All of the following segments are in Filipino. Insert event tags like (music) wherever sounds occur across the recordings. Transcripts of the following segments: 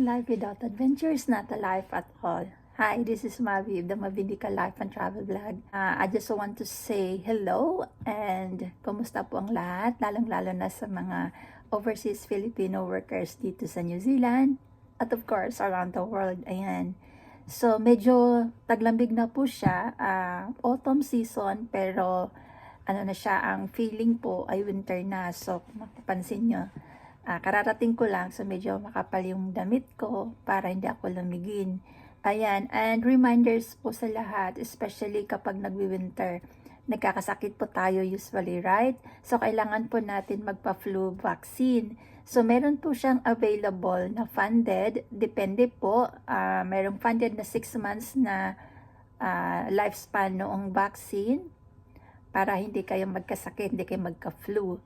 Life without adventure is not a life at all. Hi, this is Mavi of the Mavindika Life and Travel Vlog. Uh, I just want to say hello and kumusta po ang lahat, lalong-lalo na sa mga overseas Filipino workers dito sa New Zealand at of course around the world. Ayan. So, medyo taglambig na po siya. ah, autumn season, pero ano na siya, ang feeling po ay winter na. So, kung mapapansin nyo, Ah, kararating ko lang, so medyo makapal yung damit ko para hindi ako lumigin. Ayan, and reminders po sa lahat, especially kapag nagwi-winter. Nagkakasakit po tayo usually, right? So, kailangan po natin magpa-flu vaccine. So, meron po siyang available na funded. Depende po. ah merong funded na 6 months na ah, lifespan noong vaccine para hindi kayo magkasakit, hindi kayo magka-flu.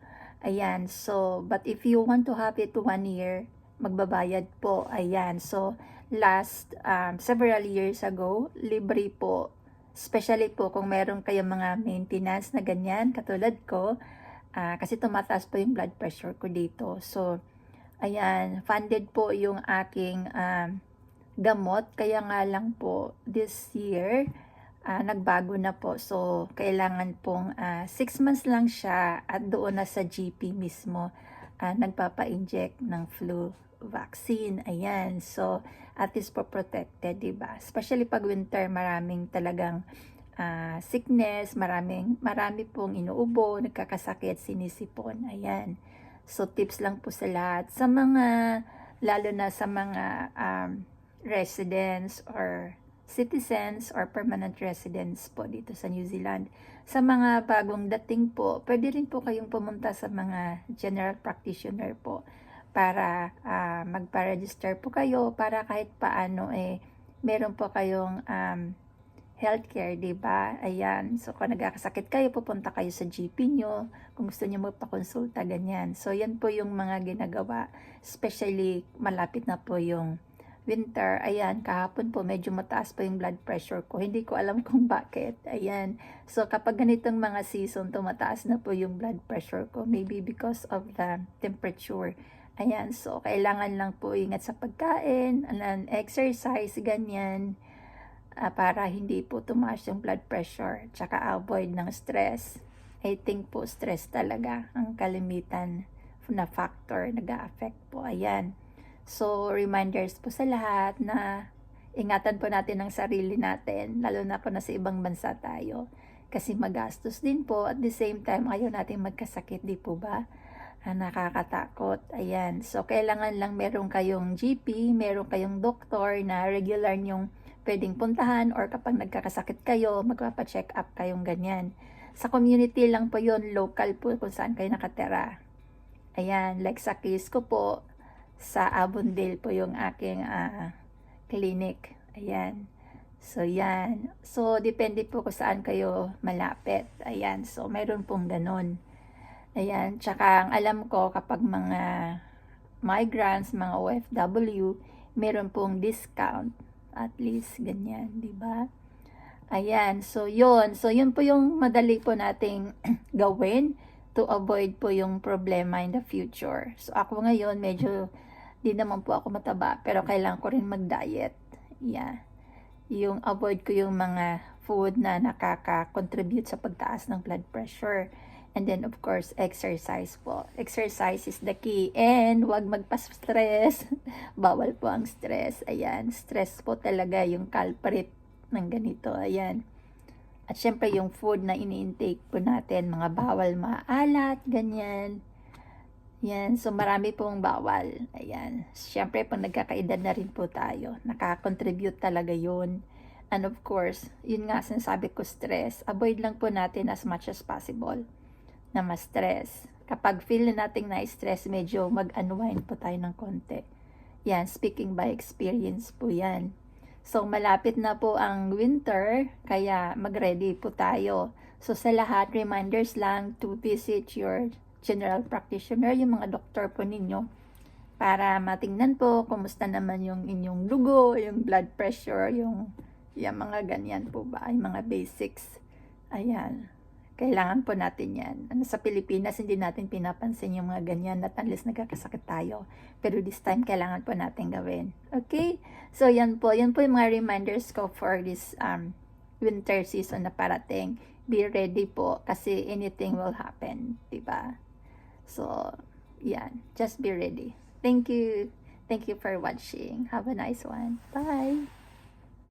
Ayan, so, but if you want to have it one year, magbabayad po. Ayan, so, last, um, several years ago, libre po. Especially po kung meron kayong mga maintenance na ganyan, katulad ko, ah, kasi tumataas po yung blood pressure ko dito. So, ayan, funded po yung aking um, gamot. Kaya nga lang po, this year, ah, nagbago na po. So, kailangan pong 6 months lang siya at doon na sa GP mismo ah, nagpapa-inject ng flu vaccine. Ayan. So, at least po protected, ba? Especially pag winter, maraming talagang ah, sickness, maraming, marami pong inuubo, nagkakasakit, sinisipon. Ayan. So, tips lang po sa lahat. Sa mga, lalo na sa mga um, residents or citizens or permanent residents po dito sa New Zealand. Sa mga bagong dating po, pwede rin po kayong pumunta sa mga general practitioner po para ah, magpa-register po kayo para kahit paano eh meron po kayong um, healthcare, di ba? Ayan. So, kung nagkakasakit kayo, pupunta kayo sa GP nyo. Kung gusto nyo magpakonsulta, ganyan. So, yan po yung mga ginagawa. Especially, malapit na po yung winter, ayan, kahapon po medyo mataas pa yung blood pressure ko. Hindi ko alam (laughs) kung bakit. Ayan. So kapag ganitong mga season, tumataas na po yung blood pressure ko. Maybe because of the temperature. Ayan. So kailangan lang po ingat sa pagkain, anan, exercise, ganyan. ah, para hindi po tumaas yung blood pressure. Tsaka avoid ng stress. I think po stress talaga ang kalimitan na factor nag-a-affect po. Ayan. So, reminders po sa lahat na ingatan po natin ang sarili natin, lalo na po na sa ibang bansa tayo. Kasi magastos din po, at the same time, ayaw natin magkasakit, di po ba? Ah, nakakatakot. Ayan. So, kailangan lang meron kayong GP, meron kayong doktor na regular nyong pwedeng puntahan or kapag nagkakasakit kayo, magpapacheck up kayong ganyan. Sa community lang po yon local po kung saan kayo nakatira. Ayan, like sa case ko po, sa Avondale po yung aking ah, clinic. Ayan. So, yan. So, depende po kung saan kayo malapit. Ayan. So, mayroon pong ganun. Ayan. Tsaka, ang alam ko, kapag mga migrants, mga OFW, meron pong discount. At least, ganyan. ba Ayan. So, yun. So, yun po yung madali po nating (clears throat) gawin to avoid po yung problema in the future. So, ako ngayon, medyo di naman po ako mataba, pero kailangan ko rin mag-diet. Yeah. Yung avoid ko yung mga food na nakaka-contribute sa pagtaas ng blood pressure. And then, of course, exercise po. Exercise is the key. And, wag magpa-stress. (laughs) Bawal po ang stress. Ayan. Stress po talaga yung culprit ng ganito. Ayan. At syempre, yung food na ini-intake po natin, mga bawal maalat, ganyan. Yan, so marami pong bawal. Ayan. Siyempre, pag nagkakaedad na rin po tayo, nakakontribute talaga yun. And of course, yun nga sinasabi ko stress. Avoid lang po natin as much as possible na ma-stress. Kapag feel na nating na-stress, medyo mag-unwind po tayo ng konti. Yan, speaking by experience po yan. So, malapit na po ang winter, kaya mag-ready po tayo. So, sa lahat, reminders lang to visit your general practitioner, yung mga doktor po ninyo, para matingnan po kumusta naman yung inyong dugo, yung blood pressure, yung, yung mga ganyan po ba, yung mga basics. Ayan. Kailangan po natin yan. Ano, sa Pilipinas, hindi natin pinapansin yung mga ganyan at unless nagkakasakit tayo. Pero this time, kailangan po natin gawin. Okay? So, yan po. Yan po yung mga reminders ko for this um, winter season na parating. Be ready po kasi anything will happen. 'di ba? So, yeah, Just be ready. Thank you. Thank you for watching. Have a nice one. Bye.